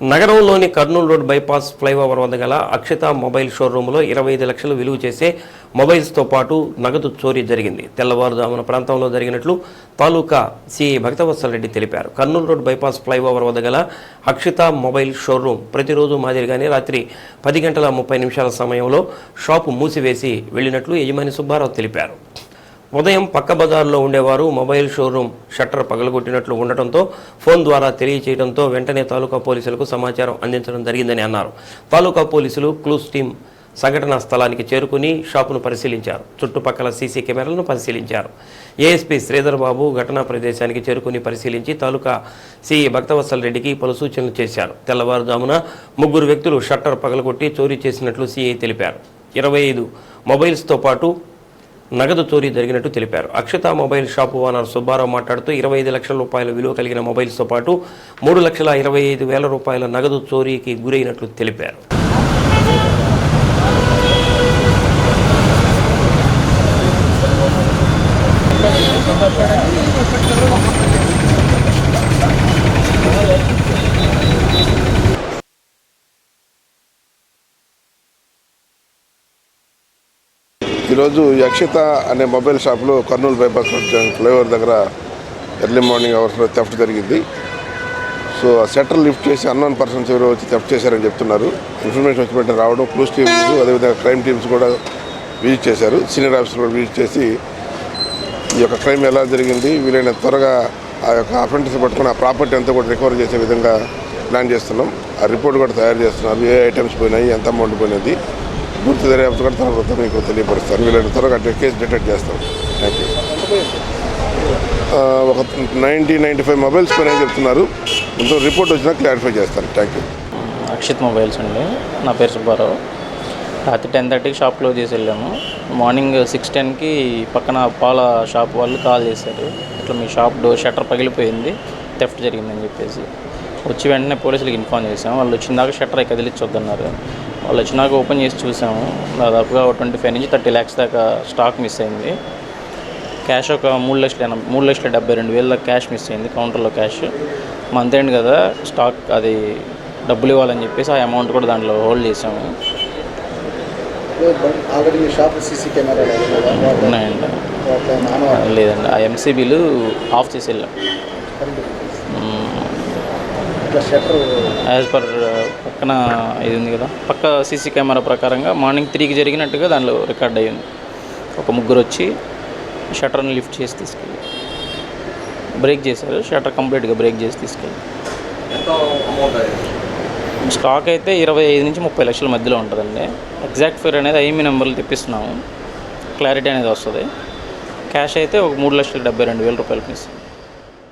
నగరంలోని Kurnool road bypass flyover వద్ద గల అక్షిత మొబైల్ షోరూంలో ఇరవై ఐదు లక్షలు విలువ చేసే మొబైల్స్తో పాటు నగదు చోరీ జరిగింది. తెల్లవారుజామున ప్రాంతంలో జరిగినట్లు తాలూకా సిఐ భక్తవత్సల్ రెడ్డి తెలిపారు. కర్నూలు రోడ్ బైపాస్ ఫ్లైఓవర్ వద్ద గల అక్షిత మొబైల్ షోరూం ప్రతిరోజు మాదిరిగానే రాత్రి పది గంటల ముప్పై నిమిషాల సమయంలో షాపు మూసివేసి వెళ్ళినట్లు యజమాని సుబ్బారావు తెలిపారు. ఉదయం పక్క బజార్లో ఉండేవారు మొబైల్ షోరూం షట్టర్ పగలగొట్టినట్లు ఉండటంతో ఫోన్ ద్వారా తెలియచేయడంతో వెంటనే తాలూకా పోలీసులకు సమాచారం అందించడం జరిగిందని అన్నారు. తాలూకా పోలీసులు క్లూస్ టీం సంఘటనా స్థలానికి చేరుకుని షాపును పరిశీలించారు. చుట్టుపక్కల సీసీ కెమెరాలను పరిశీలించారు. ఏఎస్పీ శ్రీధర్ బాబు ఘటనా ప్రదేశానికి చేరుకుని పరిశీలించి తాలూకా సిఐ భక్తవత్సల్ రెడ్డికి పలు సూచనలు చేశారు. తెల్లవారుజామున ముగ్గురు వ్యక్తులు షట్టర్ పగలగొట్టి చోరీ చేసినట్లు సిఐ తెలిపారు. ఇరవై ఐదు మొబైల్స్తో పాటు నగదు చోరీ జరిగినట్టు తెలిపారు. Akshata mobile shop owner Subbarao మాట్లాడుతూ ఇరవై ఐదు లక్షల రూపాయల విలువ కలిగిన మొబైల్స్తో పాటు మూడు లక్షల ఇరవై ఐదు వేల రూపాయల నగదు చోరీకి గురైనట్లు తెలిపారు. ఈరోజు యక్షిత అనే మొబైల్ షాప్లో కర్నూలు బైపాస్ ఫ్లైఓవర్ దగ్గర ఎర్లీ మార్నింగ్ అవర్స్లో థెఫ్ట్ జరిగింది. సో ఆ షట్టర్ లిఫ్ట్ చేసి అన్నోన్ పర్సన్స్ ఎవరో వచ్చి థెఫ్ట్ చేశారని చెప్తున్నారు. ఇన్ఫర్మేషన్ వచ్చి వెంటనే రావడం క్లూస్ టీమ్స్ అదేవిధంగా క్రైమ్ టీమ్స్ కూడా విజిట్ చేశారు. సీనియర్ ఆఫీసర్ కూడా విజిట్ చేసి ఈ యొక్క క్రైమ్ ఎలా జరిగింది వీలైన త్వరగా ఆ యొక్క అఫెంటర్స్ పట్టుకుని ఆ ప్రాపర్టీ అంతా కూడా రికవర్ చేసే విధంగా ప్లాన్ చేస్తున్నాం. ఆ రిపోర్ట్ కూడా తయారు చేస్తున్నారు. ఏ ఐటమ్స్ పోయినాయి ఎంత అమౌంట్ పోయినది పూర్తి దర్యాప్తు కూడా తర్వాత మీకు తెలియపరుస్తాను. వీళ్ళని త్వరగా కేసు డిటెక్ట్ చేస్తారు థ్యాంక్ యూ ఒక నైంటీ నైంటీ ఫైవ్ మొబైల్స్ పైన చెప్తున్నారు? ముందు రిపోర్ట్ వచ్చినా క్లారిఫై చేస్తాను. థ్యాంక్ యూ అక్షిత్ మొబైల్స్ అండి. నా పేరు సుబ్బారావు. రాత్రి టెన్ థర్టీకి షాప్ క్లోజ్ చేసి వెళ్ళాము. మార్నింగ్ సిక్స్ టెన్కి పక్కన పాల షాప్ వాళ్ళు కాల్ చేశారు. ఇట్లా మీ షాప్ డోర్ షట్టర్ పగిలిపోయింది. థెఫ్ట్ జరిగిందని చెప్పేసి. వచ్చి వెంటనే పోలీసులకు ఇన్ఫార్మ్ చేసాము వాళ్ళు వచ్చిన దాకా షట్టర్ కదిలించి వద్దన్నారు వాళ్ళు వచ్చినాక ఓపెన్ చేసి చూసాము. దాదాపుగా ట్వంటీ ఫైవ్ నుంచి థర్టీ ల్యాక్స్ దాకా స్టాక్ మిస్ అయింది. క్యాష్ ఒక మూడు లక్షల మూడు లక్షల డెబ్బై రెండు వేల దాకా క్యాష్ మిస్ అయింది కౌంటర్లో క్యాష్. మంత్ ఎండ్ కదా స్టాక్ అది డబ్బులు ఇవ్వాలని చెప్పేసి ఆ అమౌంట్ కూడా దాంట్లో హోల్డ్ చేసాము ఉన్నాయండి. లేదండి. ఆ ఎంసీబీలు ఆఫ్ చేసి వెళ్ళాం. యాజ్ పర్ పక్కన ఇది ఉంది కదా. పక్క సీసీ కెమెరా ప్రకారంగా మార్నింగ్ త్రీకి జరిగినట్టుగా దానిలో రికార్డ్ అయ్యింది. ఒక ముగ్గురు వచ్చి షట్టర్ని లిఫ్ట్ చేసి తీసుకెళ్ళి బ్రేక్ చేశారు. షట్టర్ కంప్లీట్గా బ్రేక్ చేసి తీసుకెళ్ళి స్టాక్ అయితే ఇరవై ఐదు నుంచి ముప్పై లక్షల మధ్యలో ఉంటుందండి. ఎగ్జాక్ట్ ఫిగర్ అనేది ఐఎంఈ నెంబర్లు తెప్పిస్తున్నాము. క్లారిటీ అనేది వస్తుంది. క్యాష్ అయితే ఒక మూడు లక్షల డెబ్బై రెండు వేల రూపాయలకి ఇస్తుంది